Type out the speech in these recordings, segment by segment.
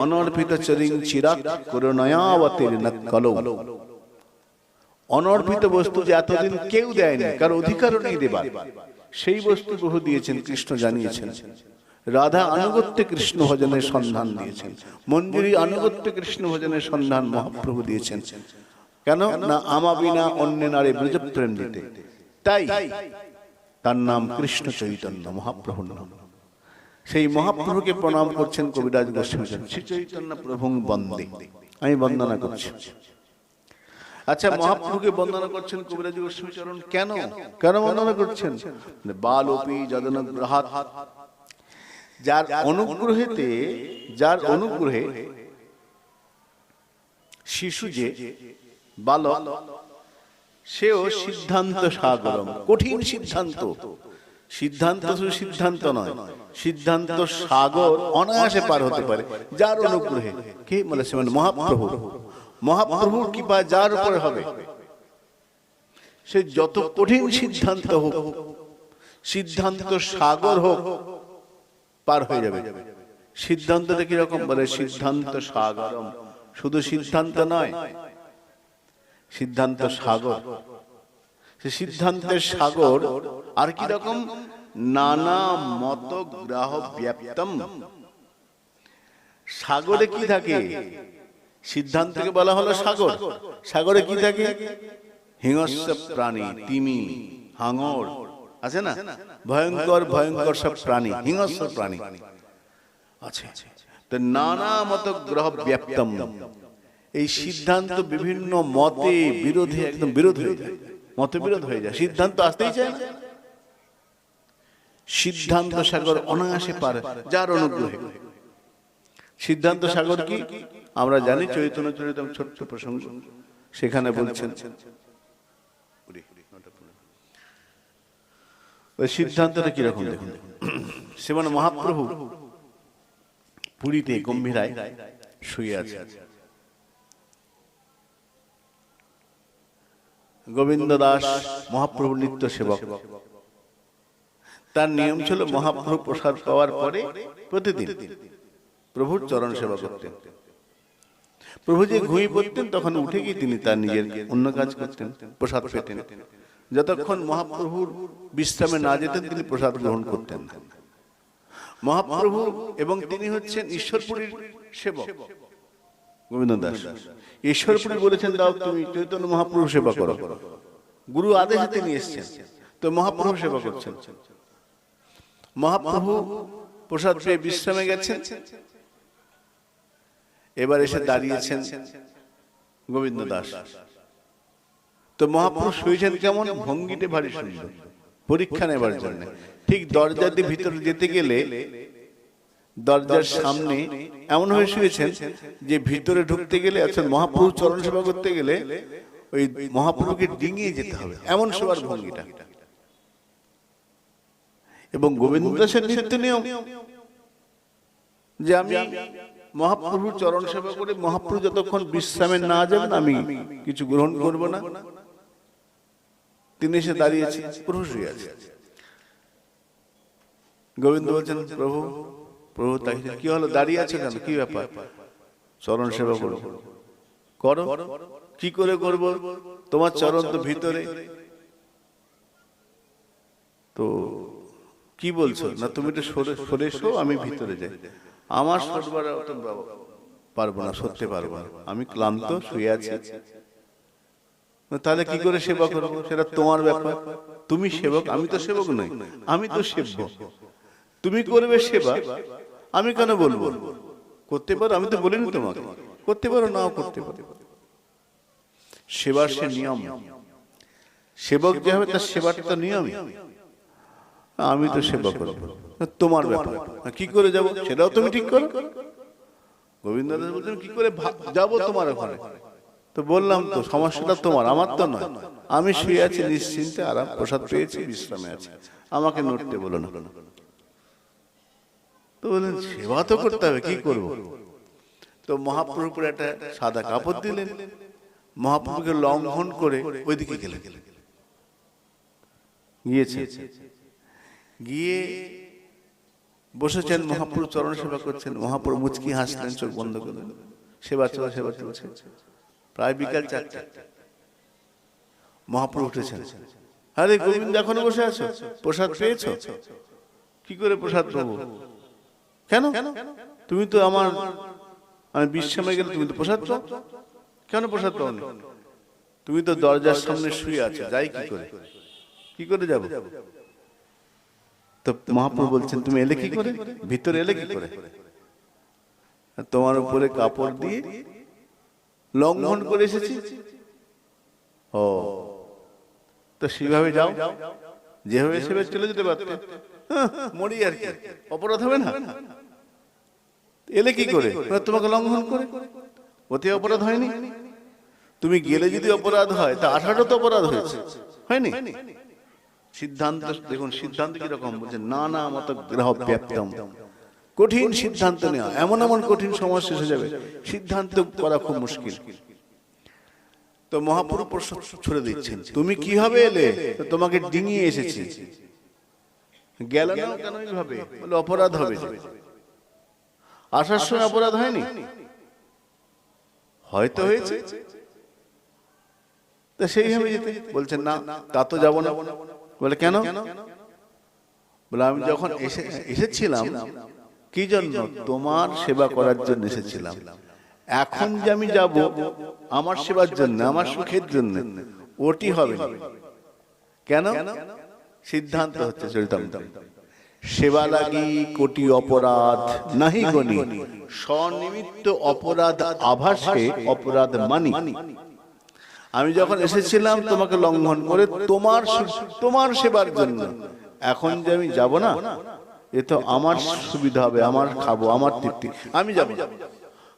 অনর্পিত চরিং চিরাত করুণয়াবতীর নকলৌ অনর্পিত বস্তু যে এতদিন কেউ দেয়নি, কার অধিকারও নেই দেবার। সেই বস্তু প্রভু দিয়েছেন, কৃষ্ণ জানিয়েছেন। রাধা আনুগত্যে কৃষ্ণ ভজনের সন্ধান দিয়েছেন। মঞ্জুরি আনুগত্যে কৃষ্ণ ভজনের সন্ধান মহাপ্রভু দিয়েছেন। কেন? না আমা বিনা অন্য নারী ব্রজপ্রেম দিতে। তাই তার নাম কৃষ্ণ চৈতন্য মহাপ্রভুর নাম। সেই মহাপ্রভুকে প্রণাম করছেন কবিরাজ গোস্বামী শ্রী চৈতন্য প্রভু বন্দে। আমি বন্দনা করছি। আচ্ছা মহাপ্রভুকে বন্দনা করছেন কবিরাজ গোস্বামী চরণ কেন? কেন বন্দনা করছেন? বালোপি যদনুগ্রহাত যার অনুগ্রহেতে যার অনুগ্রহে শিশু যে বালক সেও সিদ্ধান্ত সাগরম। কঠিন সিদ্ধান্ত। সিদ্ধান্ত শুধু সিদ্ধান্ত নয় সিদ্ধান্ত সাগর অনায়াসে পার হতে পারে যার অনুগ্রহে। কে বলেছে মানে মহাপ্রভু? মহাপ্রভুর কৃপা যার উপরে হবে। সে যত কঠিন সিদ্ধান্ত হোক সিদ্ধান্ত সাগর হোক পার হয়ে যাবে। সিদ্ধান্তটা কীরকম বলে? সিদ্ধান্ত সাগরম। শুধু সিদ্ধান্ত নয় সিদ্ধান্ত সাগর। সে সিদ্ধান্তের সাগর, আর কি রকম নানা মত গ্রাহ ব্যাপ্তম সাগরে কি থাকে? সিদ্ধান্তকে বলা হলো সাগর। সাগরে কি থাকে? হিংস্র প্রাণী, তিমি, হাঙর, আছে না? ভয়ঙ্কর ভয়ঙ্কর সব প্রাণী, হিংস্র প্রাণী। আছে। তো নানা মত গ্রহ ব্যাপ্তম এই সিদ্ধান্ত বিভিন্ন মতে বিরোধে, একদম বিরোধ হয়ে যায়। মতবিরোধ হয়ে যায়। সিদ্ধান্ত আসতেই চায় না। সিদ্ধান্ত সাগর অনায়াসে পারে যার অনুগ্রহে। সিদ্ধান্ত সাগর কি? আমরা জানি চৈতন্য চরিতম ছোট্ট প্রসঙ্গ। সেখানে বলছেন সিদ্ধান্তটা কীরকম দেখুন। শ্রীমান মহাপ্রভু পুরীতে গম্ভীরায় শুয়ে আছে গোবিন্দ দাস মহাপ্রভু নিত্য সেবক। তার নিয়ম ছিল মহাপ্রভু প্রসাদ পাওয়ার পরে প্রতিদিন প্রভুর চরণ সেবা করতেন। প্রভু যে ঘুমিয়ে পড়তেন তখন উঠে গিয়ে তিনি তার নিজের অন্য কাজ করতেন, প্রসাদ পেতেন। যতক্ষণ মহাপ্রভুর বিশ্রামে না যেতেন, তিনি প্রসাদ গ্রহণ করতেন মহাপ্রভু এবং তিনি হচ্ছেন ঈশ্বরপুরীর সেবক। গোবিন্দ দাস ঈশ্বরপুরী বলেছেন দাও তুমি চৈতন্য মহাপ্রভু সেবা করো। গুরু আদেশে তিনি এসছেন তো মহাপ্রভু সেবা করছেন। মহাপ্রভু প্রসাদ পেয়ে বিশ্রামে গেছেন। এবার এসে দাঁড়িয়েছেন গোবিন্দ দাস তো মহাপ্রভু শুয়েছেন কেমন? ভঙ্গিতে ভারী সুন্দর। পরীক্ষা নেবার জন্য। ঠিক দরজা দিয়ে ভিতরে যেতে গেলে দরজার সামনে এমন হয়ে শুয়েছেন যে ভিতরে ঢুকতে গেলে অর্থাৎ মহাপ্রভু চরণ সেবা করতে গেলে ওই মহাপ্রভুকে ডিঙিয়ে যেতে হবে। এমন শোয়ার ভঙ্গিটা। এবং গোবিন্দ দাসের নিত্য নিয়ম যে আমি মহাপ্রভুর চরণ সেবা করে মহাপ্রভু যতক্ষণ বিশ্রামে না যাবেন আমি কিছু গ্রহণ করব না। তিনি এসে দাঁড়িয়েছে প্রভু শুয়ে আছে গোবিন্দ বলছেন প্রভু প্রভু তাই কি হলো? দাঁড়িয়ে আছে কেন? কি ব্যাপার? চরণ সেবা করো। করো। কি করে করব? তোমার চরণ তো ভিতরে। তো কি বলছো? না, তুমি একটু সরে সরে এসো, আমি ভিতরে যাই। আমার সরবার পারব না, সরতে পারব না। আমি ক্লান্ত, শুয়ে আছি। তাহলে কি করে সেবা করব? সেটা তোমার ব্যাপার। তুমি সেবক, আমি তো সেবক নই। আমি তো সেব্য। তুমি করবে সেবা। আমি কেন বলব? করতে পারো, আমি তো বলিনি তোমাকে। করতে পারো, নাও করতে পারো। সেবার সে নিয়ম। সেবক যে হবে, তার সেবাটা তো নিয়মই। আমি তো সেবা করব। তোমার ব্যাপার। কি করে যাব? সেটাও তুমি ঠিক করো। গোবিন্দ দাস কি করে যাব তোমার ওখানে তো বললাম তো, সমস্যাটা তোমার, আমার তো নয়। আমি শুয়ে আছি, নিশ্চিন্তে আরাম, প্রসাদ পেয়েছি, বিশ্রামে আছি। আমাকে নড়তে বলো না। তো বললেন সেবা তো করতে হবে কি করব? তো মহাপ্রভুপুর একটা সাদা কাপড় দিলেন। মহাপ্রভুকে লঙ্ঘন করে ওইদিকে গেলেন। গিয়েছে গিয়ে বসেছেন মহাপুর চরণ সেবা করছেন। মহাপুর মুচকি হাসলেন চোখ বন্ধ করলেন। সেবা চলা সেবা চলছে। প্রায় বিকাল চারটা। মহাপুর উঠেছেন। আরে গোবিন্দ এখনও বসে আছো? প্রসাদ পেয়েছ? কি করে প্রসাদ পাবো কেন? তুমি তো আমার আমি বিশ্রামে গেলে তুমি তো প্রসাদ পাও। কেন প্রসাদ পাও না তুমি তো দরজার সামনে শুয়ে আছো যাই কি করে? কি করে যাব? তো মহাপ্রভু বলছেন তুমি এলে কি করে? ভিতরে এলে কি করে? তোমার উপরে কাপড় দিয়ে লঙ্ঘন করে এসেছি। ও তো সেভাবে যাও। যেভাবে সেভাবে চলে যেতে পারতে। মরি আর কি অপরাধ হবে না? এলে কি করে? ওরা তোমাকে লঙ্ঘন করে? ওতে অপরাধ হয়নি? তুমি গেলে যদি অপরাধ হয় তা আঠারো তো অপরাধ হয়েছে। হয়নি? সিদ্ধান্ত দেখুন সিদ্ধান্ত কীরকম? বলছে না না মত গ্রহ ব্যাপ্তম কঠিন সিদ্ধান্ত নেওয়া। এমন এমন কঠিন সমস্যা এসে যাবে। সিদ্ধান্ত করা খুব মুশকিল। তো মহাপুরু প্রশ্ন ছুড়ে দিচ্ছেন তুমি কীভাবে এলে? তো তোমাকে ডিঙিয়ে এসেছি। গেল না? কেন? এইভাবে। বলে অপরাধ হবে। আসার সময় অপরাধ হয়নি? হয়তো হয়েছে। তা সেইভাবে যেতে বলছেন না তা তো যাব না। বলে কেন? বলে আমি যখন এসে এসেছিলাম কি জন্য তোমার সেবা করার জন্য এসেছিলাম? এখন যে আমি যাব আমার সেবার জন্য আমার সুখের জন্য ওটি হবে কেন? সিদ্ধান্ত হচ্ছে চরিতাম সেবা লাগি কোটি অপরাধ নাহি গনি স্বনিমিত্ত অপরাধ আভাসকে অপরাধ মানি। আমি যখন এসেছিলাম তোমাকে লঙ্ঘন করে তোমার তোমার সেবার জন্য। এখন যে আমি যাব না, এ তো আমার সুবিধা হবে, আমার খাব, আমার তৃপ্তি। আমি যাব।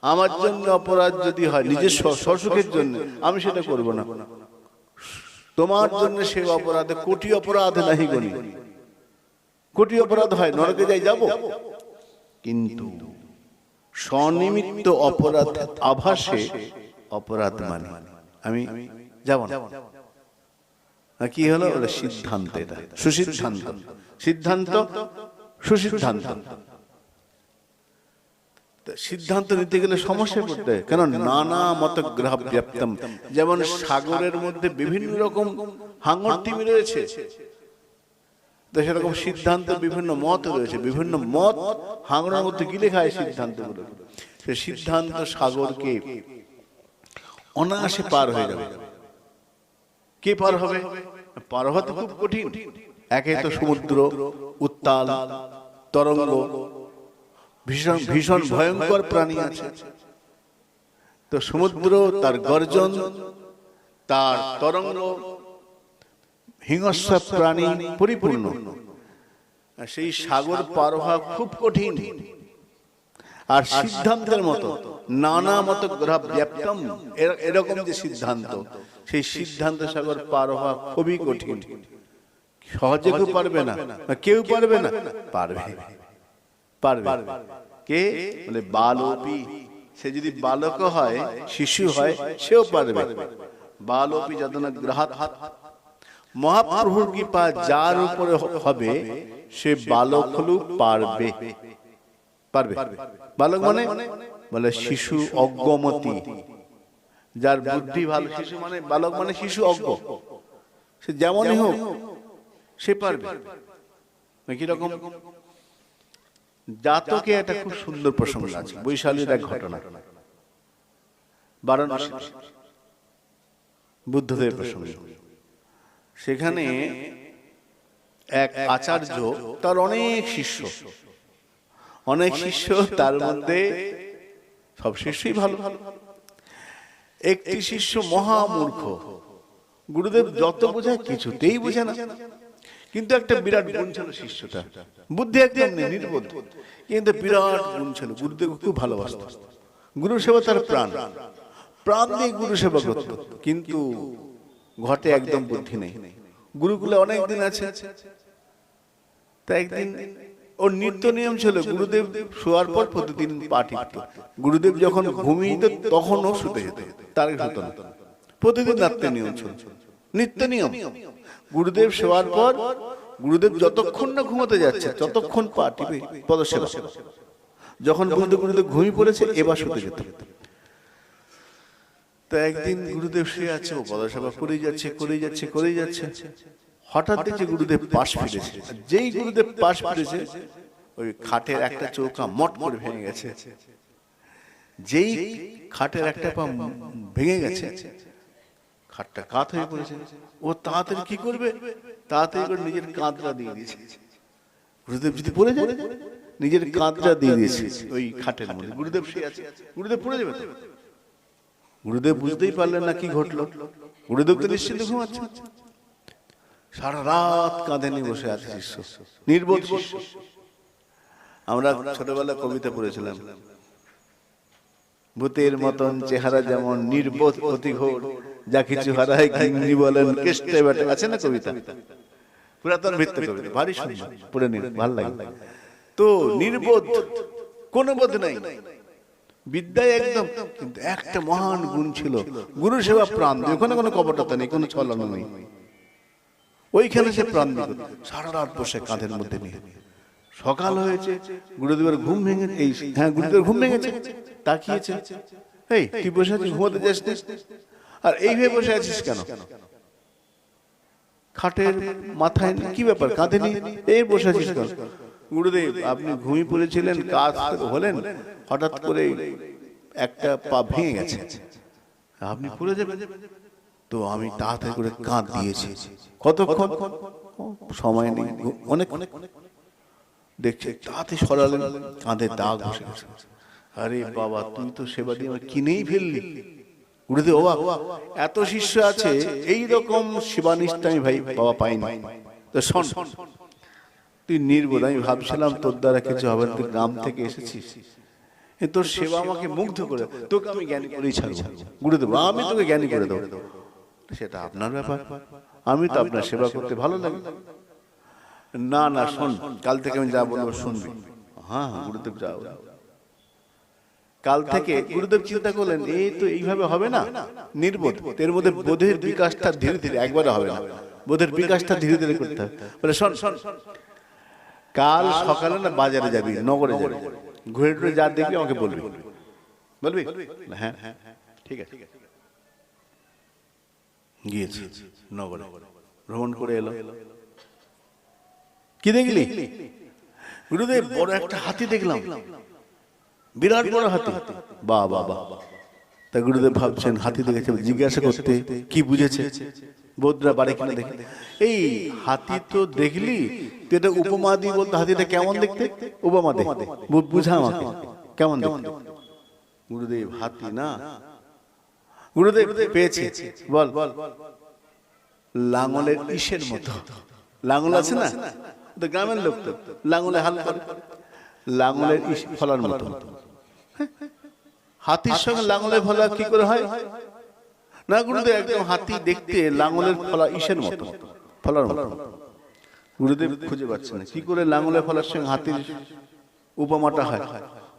আমার জন্য অপরাধ যদি হয়, নিজের স্বসুখের জন্য, আমি সেটা করব না। তোমার জন্য সে অপরাধে কোটি অপরাধ নাহি গনি কোটি অপরাধ হয়, নরকে যাই যাব? কিন্তু স্বনিমিত্ত অপরাধ আভাসে অপরাধ মানে। আমি যাব না। কি হলো? সিদ্ধান্ত এটা। সুসিদ্ধান্ত। সিদ্ধান্ত সুসিদ্ধান্ত। সিদ্ধান্ত নিতে গেলে সমস্যায় পড়তে হয়। কেন নানা মত গ্রহ যেমন সাগরের মধ্যে বিভিন্ন রকম হাঙ্গর টিমি রয়েছে। তো সেরকম সিদ্ধান্ত বিভিন্ন মত রয়েছে, বিভিন্ন মত হাঙ্গরের মধ্যে গিলে খায় সিদ্ধান্তগুলো? সে সিদ্ধান্ত সাগরকে অনায়াসে পার হয়ে যাবে। কে পার হবে? পার হওয়া তো খুব কঠিন। একে তো সমুদ্র, উত্তাল, তরঙ্গ, ভীষণ ভীষণ ভয়ঙ্কর প্রাণী আছে। তো সমুদ্র, তার গর্জন, তার তরঙ্গ হিংস্র প্রাণী পরিপূর্ণ সেই সাগর পার হওয়া খুব কঠিন। আর সিদ্ধান্তের মতো নানা মতো গ্রহ ব্যাপ্তম। এরকম যে সিদ্ধান্ত সেই সিদ্ধান্ত সাগর পার হওয়া খুবই কঠিন। সহজে কেউ পারবে না কেউ পারবে না। পারবে পারবে। কে? বলে বালপি সে যদি বালক হয় শিশু হয় সেও পারবে। বালপি যতনা গ্রাহাত মহাপ্রভুর কৃপা যার উপরে হবে, সে বালক হলেও পারবে। পারবে? বালক মানে? বলে শিশু অজ্ঞমতি। যার বুদ্ধি ভালো, শিশু মানে বালক মানে শিশু অজ্ঞ। সে যেমনই হোক, সে পারবে। কীরকম জাতকে একটা খুব সুন্দর প্রসঙ্গ আছে, বৈশালীর এক ঘটনা। বারাণসী বুদ্ধদেব প্রসঙ্গ। সেখানে এক আচার্য তার অনেক শিষ্য। অনেক শিষ্য তার মধ্যে সব শিষ্যই ভালো। ভালো। একটি শিষ্য মহামূর্খ। গুরুদেব যত বোঝায় কিছুতেই বোঝে না। কিন্তু একটা বিরাট গুণ ছিল শিষ্যটা। বুদ্ধি একদম নেই নির্বোধ। কিন্তু বিরাট গুণ ছিল গুরুদেব খুব ভালোবাসত। গুরু সেবা তার প্রাণ। প্রাণ। দিয়ে গুরু সেবা করত। কিন্তু ঘটে একদম বুদ্ধি নেই। গুরুকুলে অনেক দিন আছে। তা একদিন ওর নিত্য নিয়ম ছিল গুরুদেব শোয়ার পর প্রতিদিন পা টিপত গুরুদেব যখন ঘুমিয়ে তখনও শুতে যেত। তার হতো না। প্রতিদিন রাত্রে নিয়ম ছিল। নিত্য নিয়ম। গুরুদেব শোয়ার পর গুরুদেব যতক্ষণ না ঘুমাতে যাচ্ছে ততক্ষণ পা টিপে পদসেবা যখন গুরুদেব গুরুদেব ঘুমিয়ে পড়েছে এবার শুতে যেত। তো একদিন গুরুদেব শুয়ে আছে, ও পদসেবা করেই যাচ্ছে করেই যাচ্ছে করেই যাচ্ছে। হঠাৎ দেখছে গুরুদেব পাশ ফিরেছে। যেই গুরুদেব পাশ ফিরেছে, ওই খাটের একটা চৌকা মট করে ভেঙে গেছে। যেই খাটের একটা পা ভেঙে গেছে, খাটটা কাত হয়ে পড়েছে। ও তাড়াতাড়ি কি করবে? তাড়াতাড়ি করে নিজের কাঁধটা দিয়ে দিয়েছে। গুরুদেব যদি পড়ে যায়, নিজের কাঁধটা দিয়ে দিয়েছে ওই খাটের মধ্যে। গুরুদেব সে আছে। গুরুদেব পড়ে যাবে গুরুদেব বুঝতেই পারলেন না কি ঘটলো। গুরুদেব তো নিশ্চিন্ত ঘুমাচ্ছে সারা রাত কাঁধে নিয়ে বসে আছে শিষ্য। নির্বোধ আমরা ছোটবেলা কবিতা পড়েছিলাম। ভূতের মতন চেহারা যেমন নির্বোধ অতিঘোর যা কিছু হারায় গিন্নি বলেন কেষ্টে বেটে আছে না কবিতা? পুরাতন ভিত্তি কবিতা। ভারী সুন্দর। পড়ে নিন, ভালো লাগে। তো নির্বোধ, কোনো বোধ নাই। বিদ্যায় একদম, কিন্তু একটা মহান গুণ ছিল। গুরু সেবা প্রাণ দিয়ে। ওখানে কোনো কপটতা নেই, কোনো ছলনা নেই। ওইখানে সে প্রাণ দিল। সারা রাত বসে কাঁধের মধ্যে নিয়ে। সকাল হয়েছে, গুরুদেবের ঘুম ভেঙে এই হ্যাঁ গুরুদেবের ঘুম ভেঙেছে। তাকিয়েছে। এই তুই বসে আছিস, ঘুমাতে যাস? আর এইভাবে বসে আছিস কেন? খাটের মাথায় কি ব্যাপার? কাঁধে নিয়ে এই বসে আছিস কেন? গুরুদেব, আপনি ঘুমিয়ে পড়েছিলেন, কাজ হলেন, হঠাৎ করে একটা পা ভেঙে গেছে। আপনি পড়ে যাবেন। তো আমি তাড়াতাড়ি করে কাঁধ দিয়েছি। কতক্ষণ? সময় নেই। অনেক অনেক দেখছে তাতে সরালেন, কাঁধে দাগ বসে আরে বাবা, তুই তো সেবা দিয়ে আমার কিনেই ফেললি। গুরুদেব বাবা এত শিষ্য আছে, এই রকম সেবানিষ্ঠা আমি ভাই বাবা পাইনি। তো শোন তুই নির্বোধ আমি ভাবছিলাম তোর দ্বারা কিছু হবে তুই গ্রাম থেকে এসেছিস। তোর সেবা আমাকে মুগ্ধ করে তোকে আমি জ্ঞানী করেই ছাড়বো গুরুদেব আমি তোকে জ্ঞানী করে দেবো। সেটা আপনার ব্যাপার আমি তো আপনার সেবা করতে ভালো লাগে। না না শোন কাল থেকে আমি যা বলব শুনবি। হ্যাঁ হ্যাঁ, গুরুদেব যাও। কাল থেকে গুরুদেব চিন্তা করলেন এই তো এইভাবে হবে না নির্বোধ এর মধ্যে বোধের বিকাশটা ধীরে ধীরে একবারে হবে না। বোধের বিকাশটা ধীরে ধীরে করতে হবে। বলে শোন শোন কাল সকালে না বাজারে যাবি? নগরে যাবি? ঘুরে টুরে যা দেখবি, আমাকে বলবি। বলবি? হ্যাঁ। হ্যাঁ ঠিক আছে। গিয়েছি নগরে। ভ্রমণ করে এলো। কি দেখলি? গুরুদেব, বড় একটা হাতি দেখলাম। বিরাট বড় হাতি। বা বা বা তা গুরুদেব ভাবছেন হাতি দেখেছে জিজ্ঞাসা করতে কি বুঝেছে? বোধরা বাড়ি কিনা দেখে। এই হাতি তো দেখলি তুই এটা উপমা দিয়ে বলতো হাতিটা কেমন দেখতে? উপমা দে। বুঝা আমাকে। কেমন দেখতে? গুরুদেব হাতি না? গুরুদেব পেয়েছে। বল। বল লাঙলের ইসের মতো। লাঙল আছে না? তো গ্রামের লোক তো। লাঙলে হাল করে লাঙলের ইস ফলার মতো। হাতির সঙ্গে লাঙলের ফলা কি করে হয়? না গুরুদেব একদম হাতি দেখতে লাঙলের ফলা ইসের মতো ফলার মতো। গুরুদেব খুঁজে পাচ্ছে না। কি করে লাঙলের ফলার সঙ্গে হাতির উপমাটা হয়?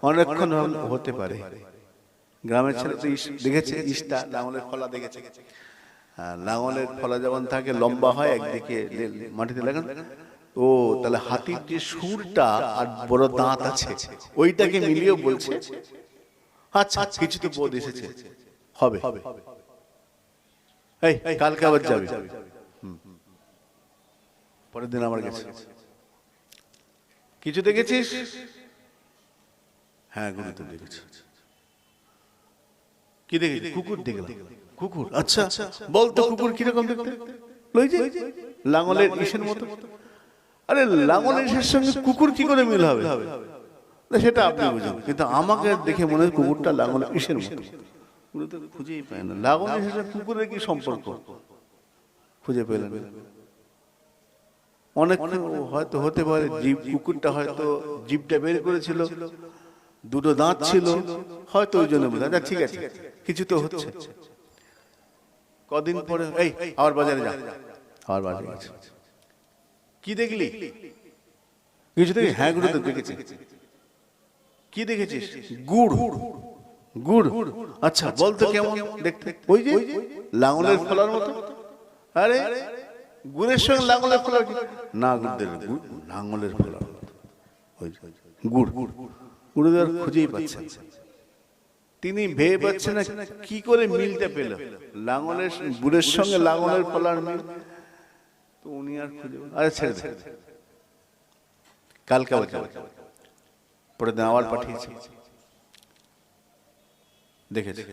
অনেকক্ষণ হতে পারে। গ্রামের ছেলে তো দেখেছে? ইসটা লাঙলের ফলা দেখেছে। লাঙলের ফলা যেমন থাকে লম্বা হয় একদিকে মাটিতে লাগান। ও তাহলে হাতির যে সুরটা আর বড় দাঁত আছে। ওইটাকে মিলিয়েও বলছে। আচ্ছা কিছু তো বোধ এসেছে। হবে। এই কালকে আবার যাবে। পরের দিন আমার গেছে। কিছু দেখেছিস? হ্যাঁ গুরুদেব দেখেছি। কি দেখেছি কুকুর দেখলাম। কুকুর? আচ্ছা। বলতো কুকুর কীরকম দেখতে? লই যে। লাঙলের ইসের মতো? আরে লাঙলের ইসের সঙ্গে কুকুর কি করে মিল হবে? সেটা আপনি বুঝুন। কিন্তু আমাকে দেখে মনে হয় কুকুরটা লাঙলের ইসের মতো। খুঁজেই পায় না। লাঙলের সাথে কুকুরের কি সম্পর্ক? খুঁজে পেলেন। অনেক হয়তো হতে পারে জীব কুকুরটা হয়তো জীবটা বের করেছিল। দুটো দাঁত ছিল। হয়তো ওই জন্য বোঝা ঠিক আছে। কিছু তো হচ্ছে। কদিন পরে এই আবার বাজারে যা। আবার বাজারে কি দেখলি? কিছু দেখি হ্যাঁ গুরু তো দেখেছি। কি দেখেছিস? গুড়। গুড়। আচ্ছা বলতো কেমন দেখতে? ওই যে লাঙলের ফলার মতো। আরে গুড়ের সঙ্গে লাঙলের ফলা কি? না গুড়দের গুড় লাঙলের ফলা ওই যে, গুড়। গুড়দের খুঁজেই পাচ্ছেন না। তিনি ভেবে পাচ্ছেন না কি করে মিলতে পেল। লাঙলের গুড়ের সঙ্গে লাঙলের ফলার মিল তো উনি আর খুঁজে আরে ছেড়ে কালকে যাবে পরে দিন আবার পাঠিয়েছি। দেখেছি।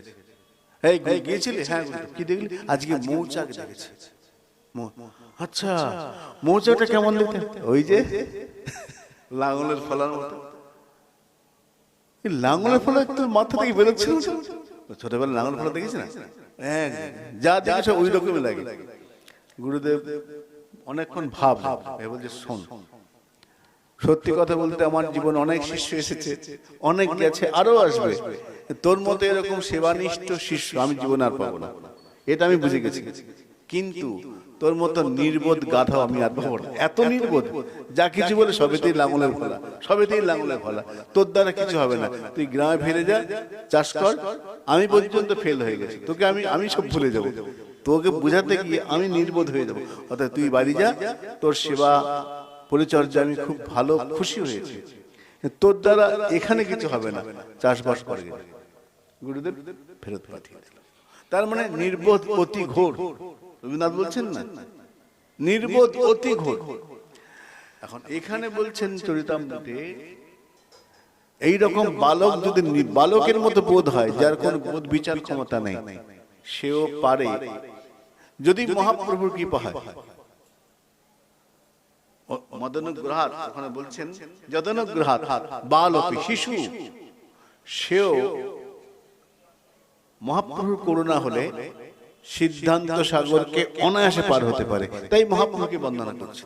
এই গিয়েছিলি? হ্যাঁ কি দেখলি? আজকে মৌচাক দেখেছি। আচ্ছা মৌচাকটা কেমন দেখতে? ওই যে লাঙলের ফলার মতো। লাঙলের ফলা তোর মাথা থেকে বেরোচ্ছিল? ছোটবেলা লাঙল ফলা দেখেছি না? এক যা দেখেছ ওই রকমই লাগে। গুরুদেব অনেকক্ষণ ভাব এ বলছে শোন সত্যি কথা বলতে আমার জীবন অনেক শিষ্য এসেছে অনেক গেছে আরও আসবে। তোর মতো এরকম সেবানিষ্ঠ শিষ্য আমি জীবনে আর পাবো না। এটা আমি বুঝে গেছি। কিন্তু তোর মতো নির্বোধ গাধাও আমি আর পাবো না। এত নির্বোধ। যা কিছু বলে সবেতেই লাঙলের ফলা। সবেতেই লাঙলের ফলা। তোর দ্বারা কিছু হবে না। তুই গ্রামে ফিরে যা চাষ কর। আমি পর্যন্ত ফেল হয়ে গেছি। তোকে আমি আমি সব ভুলে যাব। তোকে বুঝাতে গিয়ে আমি নির্বোধ হয়ে যাব। অর্থাৎ তুই বাড়ি যা তোর সেবা পরিচর্যা, আমি খুব ভালো খুশি হয়েছি। তোর দ্বারা এখানে কিছু হবে না, চাষবাস করে। গেলে গুরুদেব ফেরত পাঠিয়ে তার মানে নির্বোধ অতি ঘোর। রবীন্দ্রনাথ বলছেন না? নির্বোধ অতি ঘোর। এখন এখানে বলছেন চরিতামৃতে, এইরকম বালক যদি বালকের মতো বোধ হয়, যার কোন বোধ বিচার ক্ষমতা নেই, সেও পারে। যদি মহাপ্রভুর কৃপা হয়। মদনুগ্রহাত ওখানে বলছেন যদনুগ্রহাত বালপি শিশু সেও মহাপ্রভুর করুণা হলে সিদ্ধান্ত সাগরকে অনায়াসে পার হতে পারে তাই মহাপ্রভুকে বন্দনা করছে